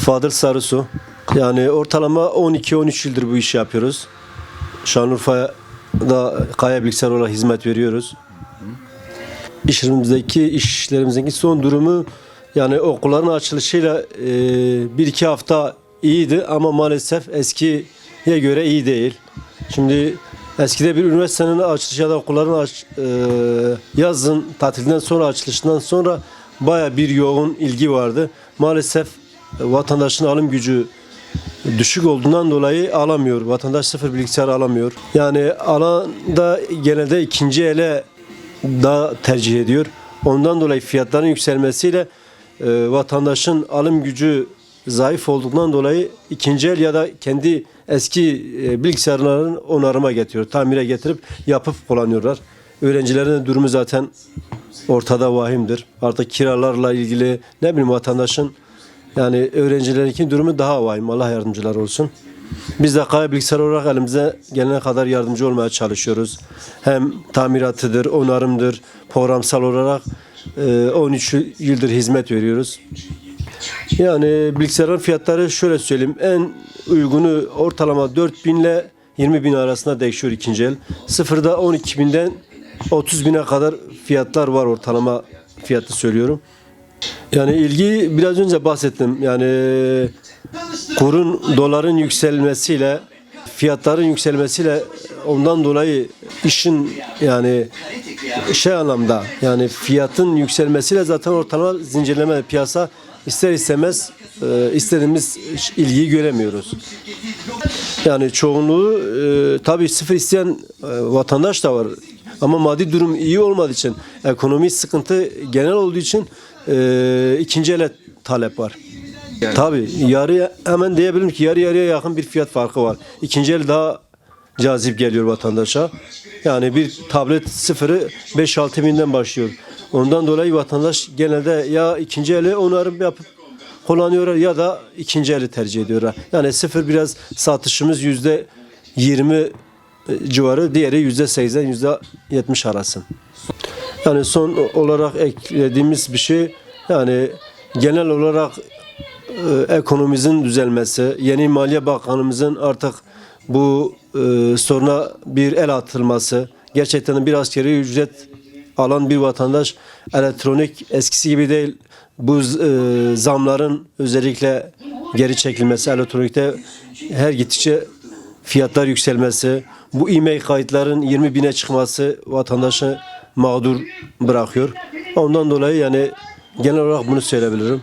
Fadıl Sarısu. Yani ortalama 12-13 yıldır bu işi yapıyoruz. Şanlıurfa'da Kaya Bilgisayar olarak hizmet veriyoruz. İşlerimizdeki, işlerimizdeki son durumu yani okulların açılışıyla e, bir iki hafta iyiydi ama maalesef eskiye göre iyi değil. Şimdi eskide bir üniversitenin açılış ya da okulların aç, e, yazın tatilden sonra açılışından sonra baya bir yoğun ilgi vardı. Maalesef vatandaşın alım gücü düşük olduğundan dolayı alamıyor. Vatandaş sıfır bilgisayar alamıyor. Yani alan da genelde ikinci ele daha tercih ediyor. Ondan dolayı fiyatların yükselmesiyle e, vatandaşın alım gücü zayıf olduğundan dolayı ikinci el ya da kendi eski e, bilgisayarlarını onarıma getiriyor. Tamire getirip yapıp kullanıyorlar. Öğrencilerin durumu zaten ortada vahimdir. Artık kiralarla ilgili ne bileyim vatandaşın yani öğrencilerinki durumu daha vahim. Allah yardımcılar olsun. Biz de Kaya Bilgisayar olarak elimize gelene kadar yardımcı olmaya çalışıyoruz. Hem tamiratıdır, onarımdır, programsal olarak e, 13 yıldır hizmet veriyoruz. Yani bilgisayarın fiyatları şöyle söyleyeyim. En uygunu ortalama 4 bin ile 20 bin arasında değişiyor ikinci el. Sıfırda 12 binden 30 bine kadar fiyatlar var ortalama fiyatı söylüyorum. Yani ilgi biraz önce bahsettim. Yani kurun doların yükselmesiyle fiyatların yükselmesiyle ondan dolayı işin yani şey anlamda yani fiyatın yükselmesiyle zaten ortalama zincirleme piyasa ister istemez e, istediğimiz ilgiyi göremiyoruz. Yani çoğunluğu e, tabii sıfır isteyen e, vatandaş da var. Ama maddi durum iyi olmadığı için, ekonomi sıkıntı genel olduğu için e, ikinci ele talep var. Tabii yarı hemen diyebilirim ki yarı yarıya yakın bir fiyat farkı var. İkinci el daha cazip geliyor vatandaşa. Yani bir tablet sıfırı 5-6 binden başlıyor. Ondan dolayı vatandaş genelde ya ikinci eli onarım yapıp kullanıyorlar ya da ikinci eli tercih ediyorlar. Yani sıfır biraz satışımız yüzde 20 civarı, diğeri yüzde 80, yüzde 70 arası. Yani son olarak eklediğimiz bir şey yani genel olarak e, ekonomimizin düzelmesi, yeni Maliye Bakanımızın artık bu e, soruna bir el atılması, gerçekten bir askeri ücret alan bir vatandaş elektronik eskisi gibi değil. Bu e, zamların özellikle geri çekilmesi, elektronikte her gittikçe fiyatlar yükselmesi, bu e-mail kayıtların 20 bine çıkması vatandaşı mağdur bırakıyor. Ondan dolayı yani genel olarak bunu söyleyebilirim.